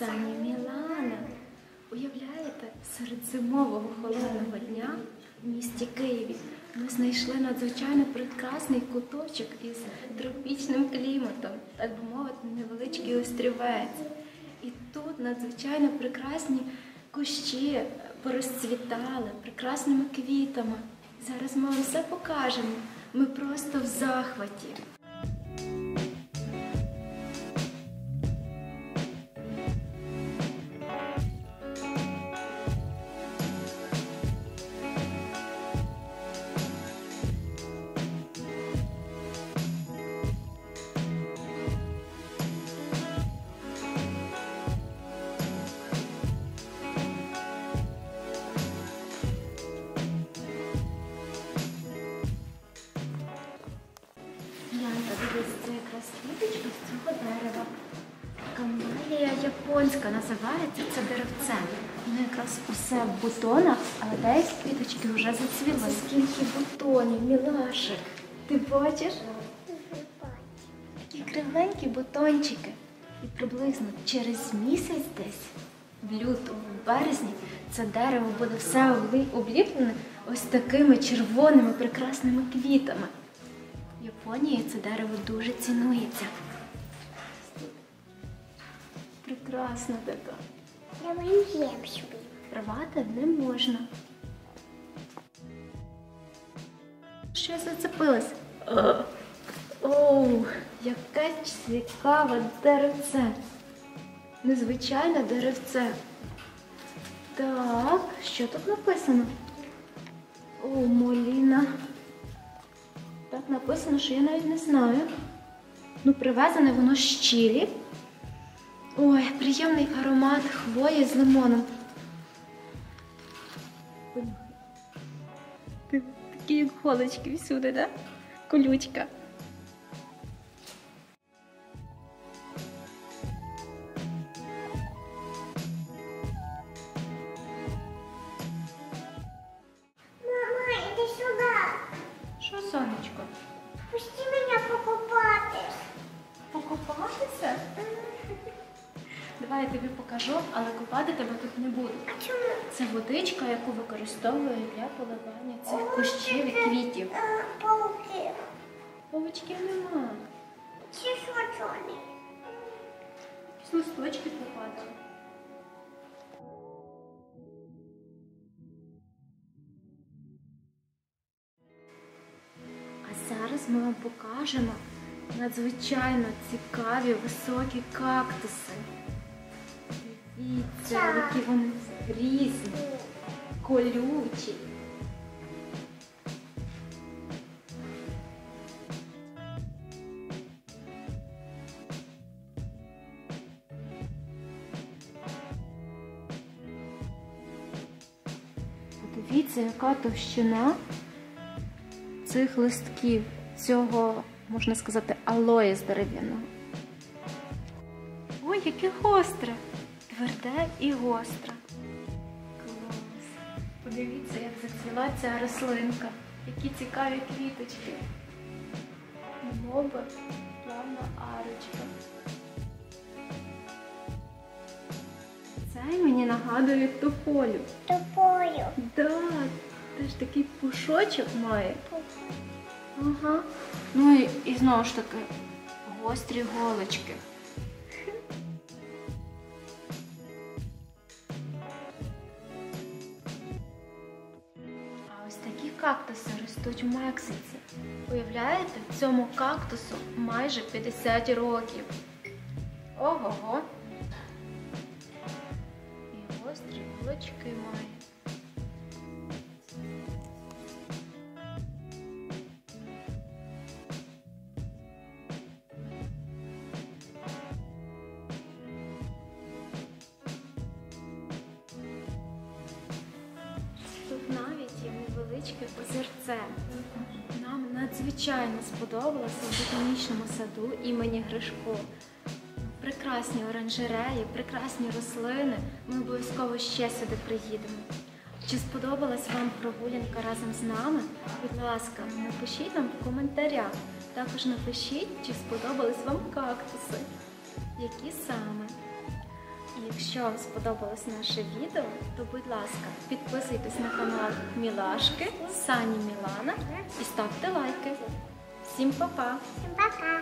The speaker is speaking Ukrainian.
Саня Мілана. Уявляєте, серед зимового холодного дня в місті Києві ми знайшли надзвичайно прекрасний куточок із тропічним кліматом, так би мовити, невеличкий острівець. І тут надзвичайно прекрасні кущі порозцвітали прекрасними квітами. Зараз ми вам все покажемо. Ми просто в захваті. Янка, це якраз квіточка з цього дерева. Камелія японська називається це деревце. Воно якраз усе в бутонах, але деякі квіточки вже зацвіли. Скільки бутонів, мілашик. Ти бачиш? Такі кривенькі бутончики. І приблизно через місяць десь, в лютому, в березні, це дерево буде все обліплене ось такими червоними прекрасними квітами. Японії це дерево дуже цінується. Прекрасна така. Рвати не можна. Що я зацепилась? Оу, яке цікаве деревце. Незвичайне деревце. Так, що тут написано? О, Моліна. Так написано, що я навіть не знаю. Ну, привезене воно з Чилі. Ой, приємний аромат хвої з лимоном. Такі як голочки всюди, да? Колючка. Давай я тобі покажу, але купати тебе тут не буду. Це водичка, яку використовують для поливання цих кущів і квітів. Е, Пауки. Павучків нема. Чи що чорні? Листочки попадали. А зараз ми вам покажемо надзвичайно цікаві високі кактуси. Дивіться, які вони різні, колючі. Подивіться, яка товщина цих листків, цього, можна сказати, алоє з дерев'яного. Ой, яке гостре! Тверде і гостре. Клас. Подивіться, як зацвіла ця рослинка. Які цікаві квіточки. Моби, плавна арочка. Це мені нагадує тополю. Тупою. Да, теж такий пушочок має. Ага. Ну і, і знову ж таки гострі голочки. Кактуси ростуть в Мексиці. Уявляєте, цьому кактусу майже 50 років. Ого-го. І гострі голочки має. Невеличке озерце. Нам надзвичайно сподобалося в ботанічному саду імені Гришко. Прекрасні оранжереї, прекрасні рослини. Ми обов'язково ще сюди приїдемо. Чи сподобалась вам прогулянка разом з нами? Будь ласка, напишіть нам в коментарях. Також напишіть, чи сподобались вам кактуси. Які саме? Якщо вам сподобалось наше відео, то будь ласка, підписуйтесь на канал Мілашки, Сані Мілана і ставте лайки. Всім па-па! Всім пока.